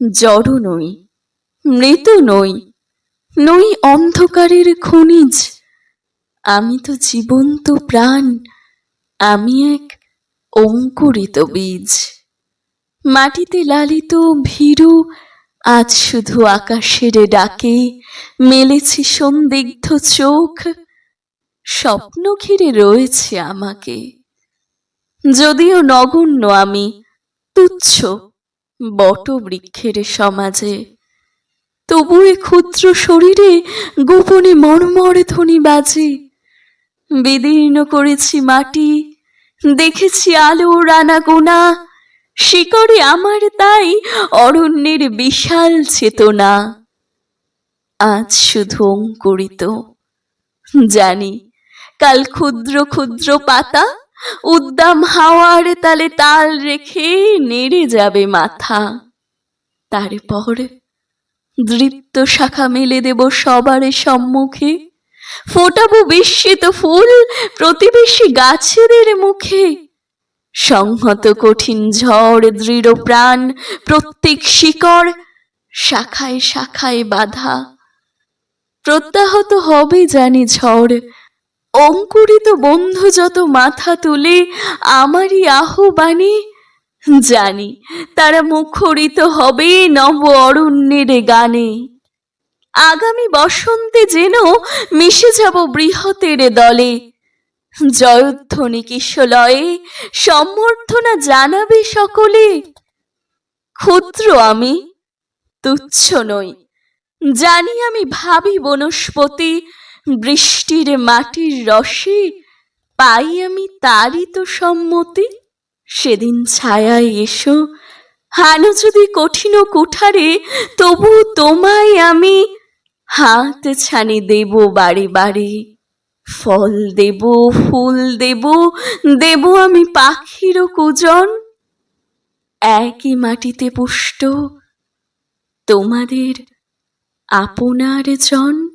জড় নই, মৃত নই নই অন্ধকারের খনিজ। আমি তো জীবন্ত প্রাণ, আমি এক অঙ্কুরিত বীজ। মাটিতে লালিত ভীরু, আজ শুধু আকাশের ডাকে, মেলেছি সন্দিগ্ধ চোখ, স্বপ্ন ঘিরে রয়েছে আমাকে। যদিও নগণ্য আমি, তুচ্ছ বটবৃক্ষের সমাজে। তবু ক্ষুদ্র শরীরে গোপনে মর্মর ধ্বনি বাজে। বিদীর্ণ করেছি মাটি, দেখেছি আলো রানা গোনা। শিকড়ে আমার তাই অরণ্যের বিশাল চেতনা। আজ শুধু অঙ্কুরিত। জানি কাল ক্ষুদ্র ক্ষুদ্র পাতা উদ্দাম হাওয়ার তালে তাল রেখে নেড়ে যাবে মাথা। তারপর দৃপ্ত শাখা মেলে দেব সবার সম্মুখে। ফোটাবো বিস্মিত ফুল প্রতিবেশী গাছেদের মুখে। সংহত কঠিন ঝড়, দৃঢ় প্রাণ, প্রত্যেক শিকড় শাখায় শাখায় বাধা। প্রত্যাহত হবে জানি ঝড় অঙ্কুরিত বন্ধু যত মাথা তুলে, আমারই আহ্বানে জানি তারা মুখরিত হবে নব অরণ্যের গানে। আগামী বসন্তে যেন মিশে যাব বৃহতের দলে। জয়ধ্বনি কিশলয়ে সম্বর্ধনা জানাবে সকলে। ক্ষুদ্র আমি, তুচ্ছ নই, জানি আমি ভাবি বনস্পতি বৃষ্টির মাটির রসে পাই আমি তারই তো সম্মতি। সেদিন ছায়ায় এসো হানো যদি কঠিন কুঠারে, তবু তোমায় আমি হাত ছানি দেব বাড়ি বাড়ি। ফল দেব, ফুল দেব দেব আমি পাখিরও কুজন। একই মাটিতে পুষ্ট তোমাদের আপনার জন।